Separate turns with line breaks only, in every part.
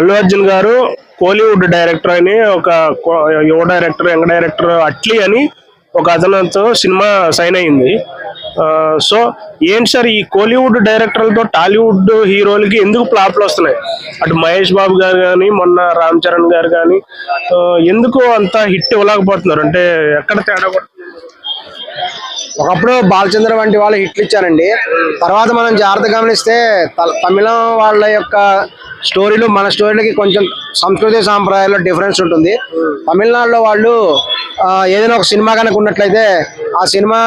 అల్లు అర్జున్ గారు కోలీవుడ్ డైరెక్టర్ అని ఒక కో- యువ డైరెక్టర్ యంగ్ డైరెక్టర్ అట్లీ అని ఒక అతనితో సినిమా సైన్ అయింది. సో ఏంటి సార్ ఈ కోలీవుడ్ డైరెక్టర్లతో టాలీవుడ్ హీరోలకి ఎందుకు ఫ్లాప్లు వస్తున్నాయి? అటు మహేష్ బాబు గారు కానీ మొన్న రామ్ చరణ్ గారు కానీ ఎందుకు అంత హిట్ ఇవ్వలేకపోతున్నారు? అంటే ఎక్కడ తేడా
ఒకప్పుడు బాలచంద్ర వంటి వాళ్ళు హిట్లు ఇచ్చారండి. తర్వాత మనం జాగ్రత్త గమనిస్తే త- తమిళం వాళ్ళ యొక్క స్టోరీలు మన స్టోరీలకి కొంచెం సంస్కృతి సాంప్రదాయాల్లో డిఫరెన్స్ ఉంటుంది. తమిళనాడులో వాళ్ళు ఏదైనా ఒక సినిమా కనుక ఉన్నట్లయితే ఆ సినిమా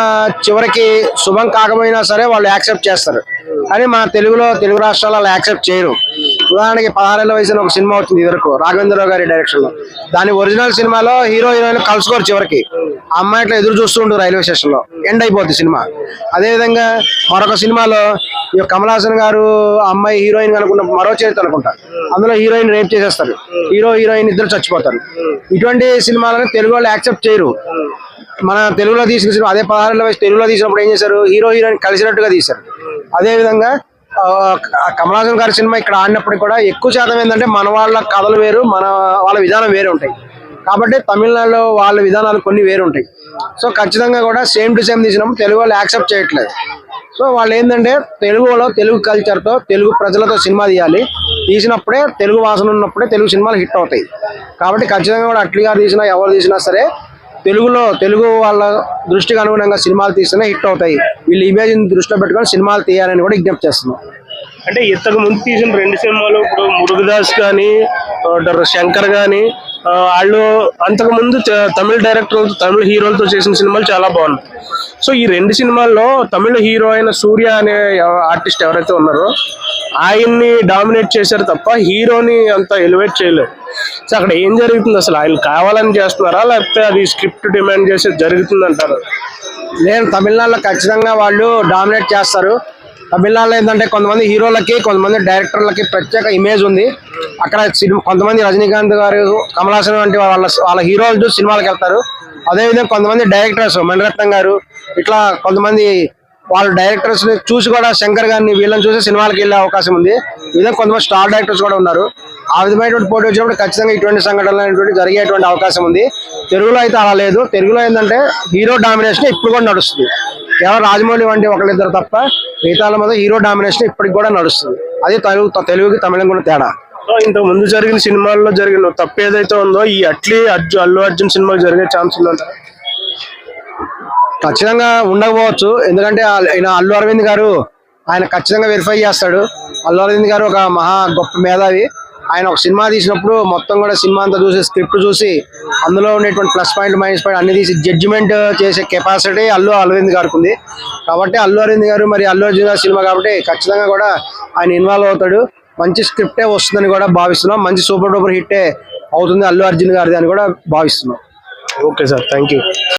చివరికి శుభం కాకపోయినా సరే వాళ్ళు యాక్సెప్ట్ చేస్తారు. కానీ మన తెలుగులో తెలుగు రాష్ట్రాల్లో అలా యాక్సెప్ట్ చేయరు. ఉదాహరణకి పదహారేళ్ళ వయసులో ఒక సినిమా వచ్చింది ఇదివరకు రాఘవేంద్రరావు గారి డైరెక్షన్లో. దాని ఒరిజినల్ సినిమాలో హీరో హీరోయిన్ కలుసుకోరు చివరికి. ఆ అమ్మాయి ఇట్లా ఎదురు చూస్తూ ఉంటారు రైల్వే స్టేషన్లో ఎండ్ అయిపోద్ది సినిమా. అదే విధంగా మరొక సినిమాలో ఈ కమలాసన్ గారు అమ్మాయి హీరోయిన్ అనుకున్న మరో చేతి అనుకుంటా. అందులో హీరోయిన్ రేప్ చేసేస్తారు. హీరో హీరోయిన్ ఇద్దరు చచ్చిపోతారు. ఇటువంటి సినిమాలను తెలుగు వాళ్ళు యాక్సెప్ట్ చేయరు. మన తెలుగులో తీసిన సినిమా అదే పదహారేళ్ళ వయసు తెలుగులో తీసినప్పుడు ఏం చేశారు? హీరో హీరోయిన్ కలిసినట్టుగా తీశారు. అదే విధంగా ఆ, గారి సినిమా ఇక్కడ ఆడినప్పటికి కూడా ఎక్కువ శాతం ఏంటంటే మన వాళ్ళ కథలు వేరు మన వాళ్ళ విధానం వేరే ఉంటాయి. కాబట్టి తమిళనాడులో వాళ్ళ విధానాలు కొన్ని వేరు ఉంటాయి. సో ఖచ్చితంగా కూడా సేమ్ టు సేమ్ తీసినప్పుడు తెలుగు వాళ్ళు యాక్సెప్ట్ చేయట్లేదు. సో వాళ్ళు ఏంటంటే తెలుగులో తెలుగు కల్చర్తో తెలుగు ప్రజలతో సినిమా తీయాలి. తీసినప్పుడే తెలుగు వాసన ఉన్నప్పుడే తెలుగు సినిమాలు హిట్ అవుతాయి. కాబట్టి ఖచ్చితంగా కూడా అట్లీ గారు తీసినా ఎవరు తీసినా సరే తెలుగులో తెలుగు వాళ్ళ దృష్టికి అనుగుణంగా సినిమాలు తీస్తేనే హిట్ అవుతాయి. వీళ్ళు ఇమేజ్ దృష్టిలో పెట్టుకొని సినిమాలు తీయాలని కూడా విజ్ఞప్తి చేస్తున్నాం.
అంటే ఇంతకు ముందు తీసిన రెండు సినిమాలు ఇప్పుడు మురుగదాస్ కానీ శంకర్ కానీ వాళ్ళు అంతకు ముందు తమిళ డైరెక్టర్లతో తమిళ హీరోలతో చేసిన సినిమాలు చాలా బాగున్నాయి. సో ఈ రెండు సినిమాల్లో తమిళ హీరో అయిన సూర్య అనే ఆర్టిస్ట్ ఎవరైతే ఉన్నారో ఆయన్ని డామినేట్ చేశారు తప్ప హీరోని అంత ఎలివేట్ చేయలేదు. సో అక్కడ ఏం జరుగుతుంది అసలు? ఆయన కావాలని చేస్తున్నారా? లేకపోతే అది స్క్రిప్ట్ డిమాండ్ చేసి జరుగుతుంది అంటారు
నేను తమిళనాడులో ఖచ్చితంగా వాళ్ళు డామినేట్ చేస్తారు. తమిళనాడులో ఏంటంటే కొంతమంది హీరోలకి కొంతమంది డైరెక్టర్లకి ప్రత్యేక ఇమేజ్ ఉంది. అక్కడ సినిమా కొంతమంది రజనీకాంత్ గారు కమల్ హాసన్ వంటి వాళ్ళ వాళ్ళ హీరోలు సినిమాలకు వెళ్తారు. అదేవిధంగా కొంతమంది డైరెక్టర్స్ మణిరత్నం గారు ఇట్లా కొంతమంది వాళ్ళ డైరెక్టర్స్ని చూసి కూడా శంకర్ గారిని వీళ్ళని చూసి సినిమాలకు వెళ్ళే అవకాశం ఉంది. విధంగా కొంతమంది స్టార్ డైరెక్టర్స్ కూడా ఉన్నారు. ఆ విధమైనటువంటి పోటీ వచ్చినప్పుడు ఖచ్చితంగా ఇటువంటి సంఘటనలు అనేటువంటి జరిగేటువంటి అవకాశం ఉంది. తెలుగులో అయితే అలా లేదు. తెలుగులో ఏంటంటే హీరో డామినేషన్ ఇప్పుడు కూడా నడుస్తుంది. కేవలం రాజమౌళి వంటి ఒకళ్ళిద్దరు తప్ప మిగతాల మీద హీరో డామినేషన్ ఇప్పటికి కూడా నడుస్తుంది. అది తెలుగు తెలుగుకి తమిళం కూడా తేడా.
సో ఇంతకు ముందు జరిగిన సినిమాల్లో జరిగిన తప్పు ఏదైతే ఉందో ఈ అట్లీ అర్జు అల్లు అర్జున్ సినిమాకి జరిగే ఛాన్స్ ఉందంటారా
ఖచ్చితంగా ఉండకపోవచ్చు. ఎందుకంటే ఆయన అల్లు అరవింద్ గారు ఆయన ఖచ్చితంగా వెరిఫై చేస్తాడు. అల్లు అరవింద్ గారు ఒక మహా గొప్ప మేధావి. ఆయన ఒక సినిమా తీసినప్పుడు మొత్తం కూడా సినిమా అంతా చూసి స్క్రిప్ట్ చూసి అందులో ఉండేటువంటి ప్లస్ పాయింట్ మైనస్ పాయింట్ అన్ని తీసి జడ్జిమెంట్ చేసే కెపాసిటీ అల్లు అరవింద్ గారికి ఉంది. కాబట్టి అల్లు అరవింద్ గారు మరి అల్లు అర్జున్ గారి సినిమా కాబట్టి ఖచ్చితంగా కూడా ఆయన ఇన్వాల్వ్ అవుతాడు. మంచి స్క్రిప్టే వస్తుందని కూడా భావిస్తున్నాం. మంచి సూపర్ డూపర్ హిట్టే అవుతుంది అల్లు అర్జున్ గారిది అని కూడా భావిస్తున్నాం.
Okay sir thank you